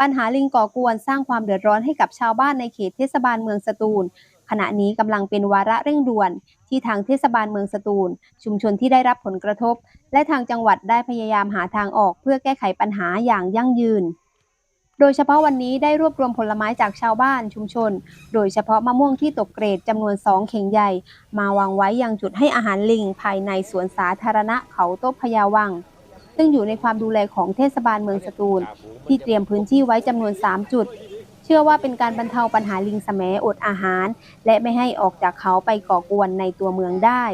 ปัญหาลิงก่อกวนสร้างความเดือดร้อนให้กับชาวบ้านในเขตเทศบาลเมืองสตูล ขณะนี้กำลังเป็นวาระเร่งด่วน ที่ทางเทศบาลเมืองสตูล ชุมชนที่ได้รับผลกระทบ และทางจังหวัดได้พยายามหาทางออกเพื่อแก้ไขปัญหาอย่างยั่งยืนโดยเฉพาะวันนี้ได้รวบรวมผลไม้จากชาวบ้านชุมชน โดยเฉพาะมะม่วงที่ตกเกรดจำนวน2เข่งใหญ่ มาวางไว้ยังจุดให้อาหารลิงภายในสวนสาธารณะเขาโต๊ะพยาวัง ซึ่งอยู่ในความดูแลของเทศบาลเมืองสตูล ที่เตรียมพื้นที่ไว้จำนวน 3 จุด เชื่อว่าเป็นการบรรเทาปัญหาลิงแสมอดอาหาร และไม่ให้ออกจากเขาไปก่อกวนในตัวเมืองได้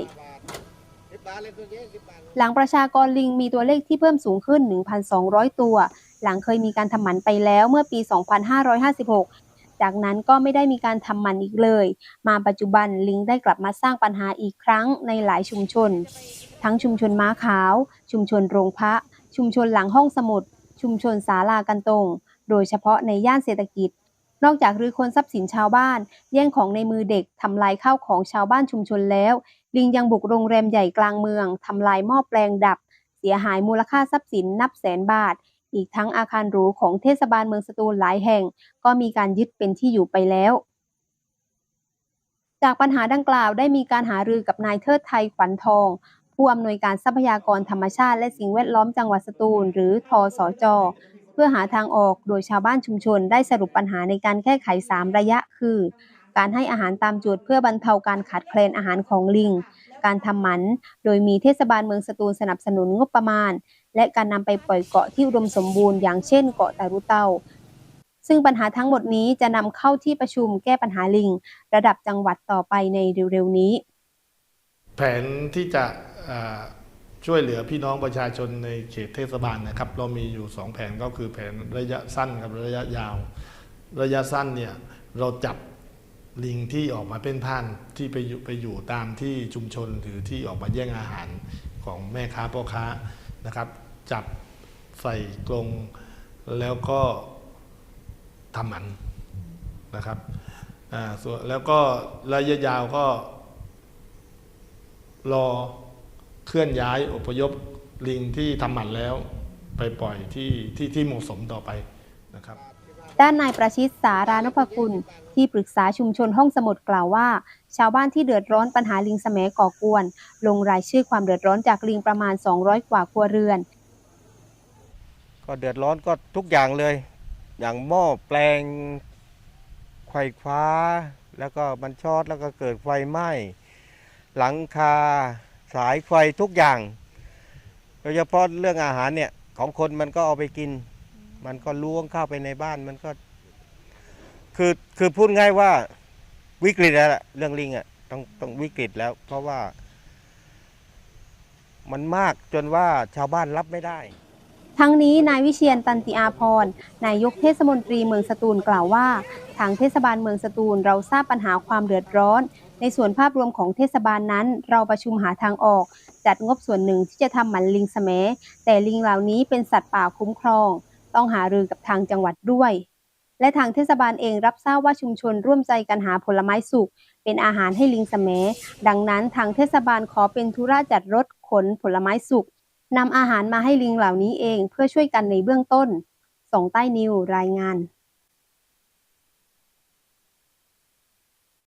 หลังประชากรลิงมีตัวเลขที่เพิ่มสูงขึ้น 1,200 ตัว หลังเคยมีการทำหมันไปแล้วเมื่อปี 2556 จากนั้นก็ไม่ได้มีการทำมันอีกเลย มาปัจจุบันลิงได้กลับมาสร้างปัญหาอีกครั้งในหลายชุมชน ทั้งชุมชนม้าขาว ชุมชนโรงพระ ชุมชนหลังห้องสมุด ชุมชนศาลากันตรง โดยเฉพาะในย่านเศรษฐกิจ นอกจากรื้อค้นทรัพย์สินชาวบ้าน แย่งของในมือเด็กทำลายข้าวของชาวบ้านชุมชนแล้ว ลิงยังบุกโรงแรมใหญ่กลางเมืองทำลายหม้อแปลงดับ เสียหายมูลค่าทรัพย์สินนับแสนบาท อีกทั้งอาคารหรูของเทศบาลเมืองสตูลหลายแห่ง ก็มีการยึดเป็นที่อยู่ไปแล้ว จากปัญหาดังกล่าวได้มีการหารือกับนายเทิดไทยขวัญทอง ผู้อำนวยการทรัพยากรธรรมชาติ และสิ่งแวดล้อมจังหวัดสตูล หรือทสจเพื่อหาทางออกโดยชาวบ้านชุมชนได้สรุปปัญหาในการแก้ไข 3 ระยะ คือ การให้อาหารตามจุดเพื่อบรรเทาการขาดแคลนอาหารของลิงการทำหมัน โดยมีเทศบาลเมืองสตูลสนับสนุนงบประมาณ และการนำไปปล่อยเกาะที่อุดมสมบูรณ์อย่างเช่นเกาะตารุเตาซึ่งปัญหาทั้งหมดนี้จะนำเข้าที่ประชุมแก้ปัญหาลิง ระดับจังหวัดต่อไปในเร็วๆนี้ แผนที่จะช่วยเหลือพี่น้องประชาชนในเขตเทศบาลนะครับ เรามีอยู่ 2 แผนก็คือแผนระยะสั้นกับระยะยาว ระยะสั้นเนี่ยเราจับลิงที่ออกมาเป็นพ่านที่ไปอยู่ไปอยู่ตามที่ชุมชนหรือที่ออกมาแย่งอาหารของแม่ค้าพ่อค้านะครับ จับใส่กรงแล้วก็ทำหมันนะครับอ่าส่วนแล้วก็ระยะยาวก็ รอเคลื่อนย้ายอพยพลิงที่ทำหมันแล้ว ไปปล่อยที่ที่ที่เหมาะสมต่อไปนะครับ ด้านนายประชิตสารานพกุล ที่ปรึกษาชุมชนห้องสมุดกล่าวว่า ชาวบ้านที่เดือดร้อนปัญหาลิงแสมก่อกวน ลงรายชื่อความเดือดร้อนจากลิงประมาณ 200 กว่าครัวเรือน ก็เดือดร้อนก็ทุกอย่างเลย อย่างหม้อแปลงไขว่คว้า แล้วก็มันช็อตแล้วก็เกิดไฟไหม้ หลังคาสายไฟทุกอย่าง โดยเฉพาะเรื่องอาหารเนี่ยของคนมันก็เอาไปกิน มันก็ล้วงเข้าไปในบ้านมันก็คือคือพูดง่ายว่าวิกฤตแล้วล่ะเรื่องลิงอะต้องต้องวิกฤตแล้ว เพราะว่า มันมากจนว่าชาวบ้านรับไม่ได้ ทั้งนี้นายวิเชียนตันติอาพรนายกเทศมนตรีเมืองสตูลกล่าวว่า ทางเทศบาลเมืองสตูลเราทราบปัญหาความเดือดร้อน ในส่วนภาพรวมของเทศบาลนั้น เราประชุมหาทางออก จัดงบส่วนหนึ่งที่จะทำหมันลิงแสมแต่ลิงเหล่านี้เป็นสัตว์ป่าคุ้มครอง ต้องหารือกับทางจังหวัดด้วยและทางเทศบาลเองรับทราบว่าชุมชนร่วมใจกันหาผลไม้สุกเป็นอาหารให้ลิงแสมดังนั้นทางเทศบาลขอเป็นธุระจัดรถขนผลไม้สุก นำอาหารมาให้ลิงเหล่านี้เองเพื่อช่วยกันในเบื้องต้น ส่งใต้นิวรายงาน